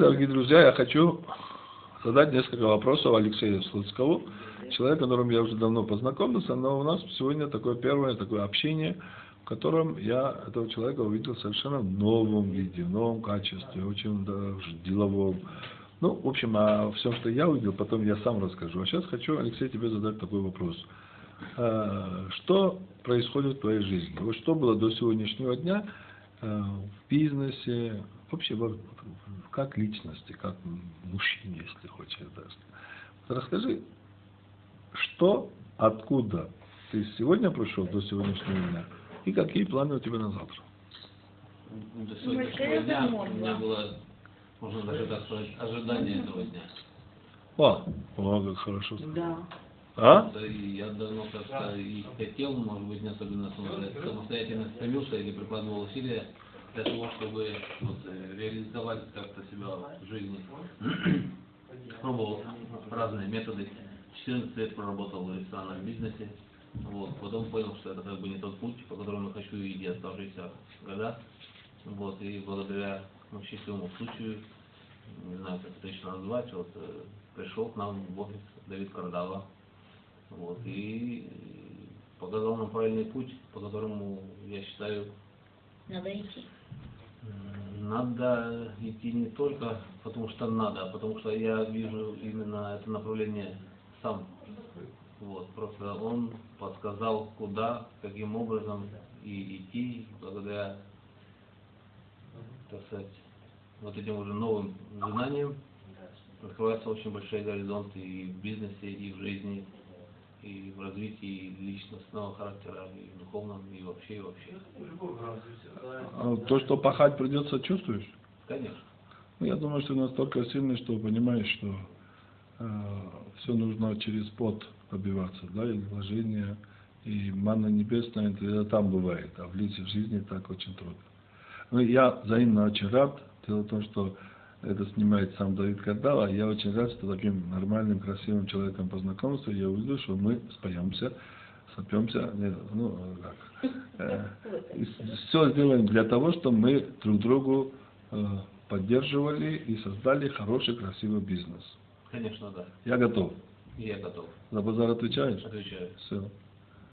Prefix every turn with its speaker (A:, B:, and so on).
A: Дорогие друзья, я хочу задать несколько вопросов Алексею Слуцкову, человек, с которым я уже давно познакомился, но у нас сегодня такое первое такое общение, в котором я этого человека увидел совершенно в новом виде, в новом качестве, очень даже деловом. Ну, в общем, а все, что я увидел, потом я сам расскажу. А сейчас хочу, Алексей, тебе задать такой вопрос. А, что происходит в твоей жизни? Вот что было до сегодняшнего дня а, в бизнесе, вообще как личности, как мужчине, если хочешь даже. Расскажи, что, откуда ты сегодня пришел до сегодняшнего дня и какие планы у тебя на завтра?
B: До сегодняшнего дня у меня было, можно даже так сказать, ожидание этого дня.
A: О, о, как хорошо.
C: Да.
A: А?
B: Да, и я давно как-то и хотел, может быть, не особенно самостоятельно стремился или прикладывал усилия для того, чтобы вот, э, реализовать как-то себя в жизни. Пробовал разные методы. 14 лет проработал в ресторанном бизнесе. Вот. Потом понял, что это как бы не тот путь, по которому я хочу идти оставшиеся года. Вот. И благодаря ну, счастливому случаю, не знаю, как это точно назвать, вот, э, пришел к нам в офис Давид Кардава. Вот. И показал нам правильный путь, по которому, я считаю,
C: Надо идти.
B: Надо идти не только потому что надо, а потому что я вижу именно это направление сам. Вот, просто он подсказал, куда, каким образом и идти, благодаря, так сказать, вот этим уже новым знаниям открываются очень большие горизонты и в бизнесе, и в жизни, и в развитии личностного характера, и в духовном, и вообще, и вообще.
A: А То, что пахать придется, чувствуешь?
B: Конечно.
A: Ну, я думаю, что ты настолько сильный, что понимаешь, что все нужно через пот добиваться, да, и вложение, и манна небесная, это там бывает, а влить в жизни так очень трудно. Ну, я взаимно очень рад, дело в том, что это снимает сам Давид Кардава, я очень рад, что таким нормальным, красивым человеком познакомился, я увидел, что мы споемся, сопьемся, не, ну, как, э, все сделаем для того, чтобы мы друг другу э, поддерживали и создали хороший, красивый бизнес.
B: Конечно, да.
A: Я готов.
B: Я готов.
A: За базар отвечаешь?
B: Отвечаю.
A: Все.